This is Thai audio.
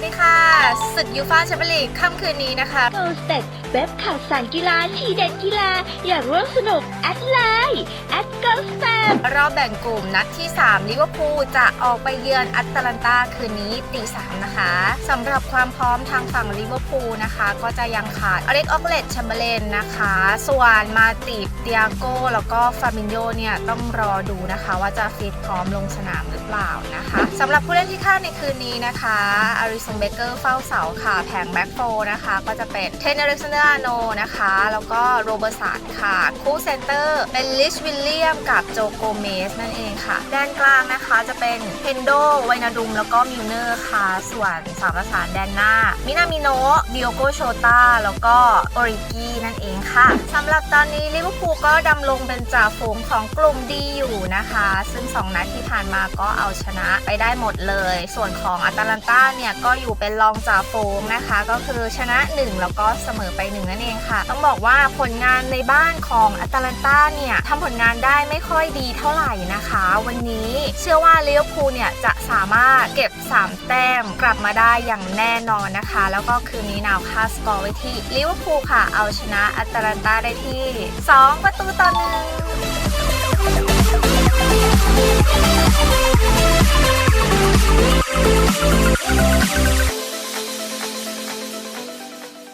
วัสดีค่ะศึกยูฟ่าแชมเปี้ยนลีกค่ำคืนนี้นะคะโอสเต็ดเว็บข่าวสารกีฬาทีเด็ดกีฬา อยากร่วมสนุกแอดไลน์แอดเกิลแฟม รอบแบ่งกลุ่มนัดที่3ลิเวอร์พูลจะออกไปเยือนอัตแลนตาคืนนี้ตีสามนะคะสำหรับความพร้อมทางฝั่งลิเวอร์พูลนะคะ ก็จะยังขาดอเล็กออกเลตแชมเบเลนนะคะ ส่วนมาติดเตียโกแล้วก็ฟาบินโยเนี่ยต้องรอดูนะคะ ว่าจะฟิตพร้อมลงสนามหรือเปล่านะคะสำหรับผู้เล่นที่คาดในคืนนี้นะคะอาริสันเบเกอร์เฝ้าเสาค่ะแผงแบ็กโฟนะคะ ก็จะเป็นเทนเนอร์เซนเดอร์โนนะคะ แล้วก็โรเบอร์สันค่ะคู่เซนเตอร์เป็นลิชวิลเลียมกับโจโกเมสนั่นเองค่ะ ด้านกลางนะคะจะเป็นเฮนโดไวนาดุมแล้วก็มิลเนอร์ค่ะ ส่วนสามประสานแดนหน้า มินามิโนะดิโอโกโชตาแล้วก็โอริกีนั่นเองค่ะสำหรับตอนนี้ลิเวอร์พูลก็ดำลงเป็นจ่าฝูงของกลุ่มดีอยู่นะคะ ซึ่ง 2 นัดที่ผ่านมาก็เอาชนะไปได้หมดเลย ส่วนของอาตาลันตาเนี่ยก็อยู่เป็นรองจ่าฝูงนะคะ ก็คือชนะ 1 แล้วก็เสมอไป 1 นั่นเองค่ะ ต้องบอกว่าผลงานในบ้านของอาตาลันตาเนี่ยทำผลงานได้ไม่ค่อยดีเท่าไหร่นะคะ วันนี้เชื่อว่าลิเวอร์พูลเนี่ยจะสามารถเก็บ 3 แต้มกลับมาได้อย่างแน่นอนนะคะ แล้วก็คืนนี้นาวคาสกอร์ไว้ที่ลิเวอร์พูลค่ะ เอาชนะอัตาลันตาได้ที่ 2 ประตูต่อหนึ่ง